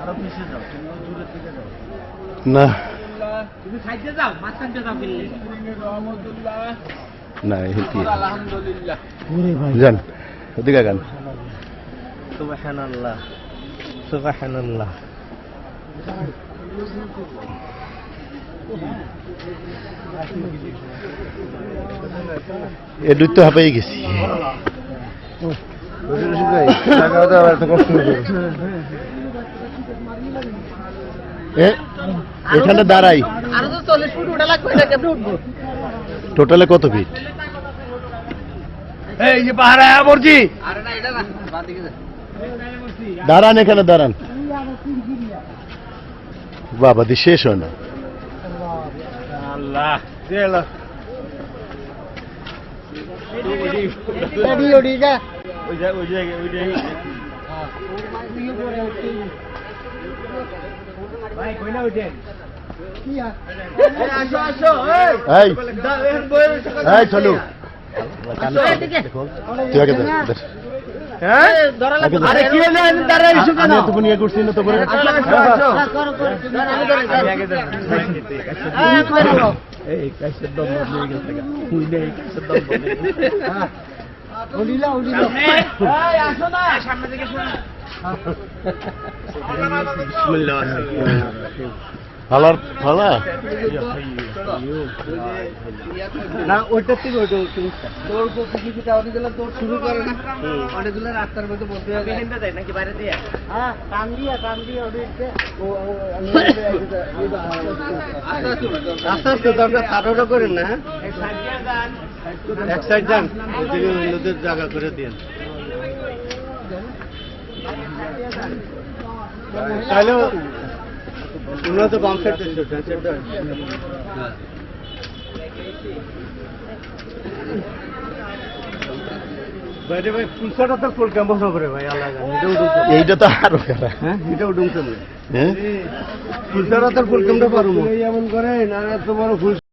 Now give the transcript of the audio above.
আরও পিছিয়ে যাও তুমি দূরের দিকে যাও। না। তুমি সাইডে যাও মাঝখানটা যাও কিনলে না হেঁটে আলহামদুলিল্লাহ। যান ওদিকে গান সুবহানাল্লাহ সুবহানাল্লাহ। এ দুই তো হাঁপাই গেছি। এখানে তো লাগবে এটা টোটালে কত ফিট এই যে পাহাড়ে আয়া পড়ছি আরে না এটা না বাদ দিকে যা। দাঁড়ান এখানে দাঁড়ান। বাবা দি শেষ হয় না। আল্লাহ দেলা ওডি ওডি যা ওই যে ওই যে। ওই যে আসো আসো চলু। তুই আগে দে। হ্যাঁ? ধরা আগে দে। আরে কি হলো? আমি দাঁড়াই ইস্যু কেন? আমি এতক্ষণ ইয়ে করছি না তো করে আসো হ্যাঁ এই আসো না সামনে দিকে শুনো বিসমিল্লাহ ফালার ফালা না ওইটা থেকে ওইটা তোর কপি কিছু কাউরি দিলে তোর শুরু করে না অনেকগুলো রাস্তার মধ্যে বলতে হবে হিন্দা দেয় নাকি বাইরে দিয়ে হ্যাঁ কান দিয়া কান দিয়া ওদিকে ও আস্তে আস্তে দরকার তাড়াহুড়ো করেন না হ্যাঁ? এক সাইড যান জায়গা করে দিন তাহলে তোমরা তো বাম সাইড করে ভাই উঠুন এইটা তো আরও খারাপ হ্যাঁ এটা উঠুন হ্যাঁ? ফুলসাটা তো ফুল কেমন পারব? এমন করে না এত বড় ফুল